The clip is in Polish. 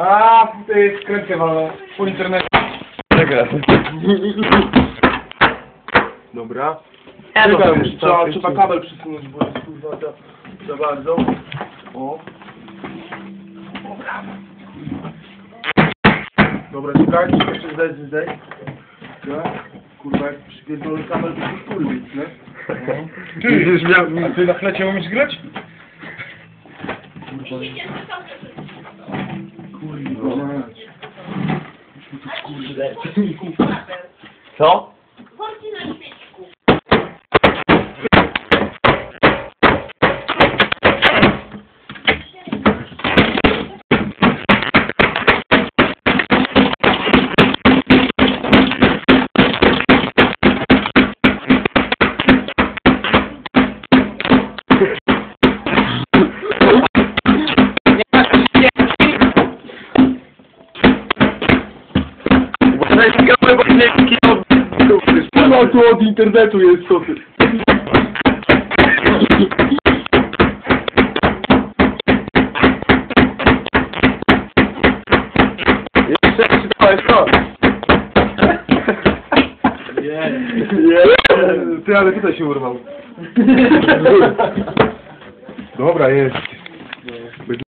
A, ty skręcę walę po internecie. Dobra. Ja to Czekaj, wiem, trzeba, trzeba kabel przysunąć, bo jest kurwa za, za bardzo. O. Dobra. Dobra, czekaj, jeszcze zdaj, zdaj. Kurwa, jak przypierdolony kabel, to się kurwi, nie? Będziesz miał... A ty na flecie umiesz grać? Co? Uważaj, ciekawe, bo nie kino... No tu od internetu jest co ty. Jeszcze czytałeś to? Ty, ale tutaj się urwał. Dobra, jest.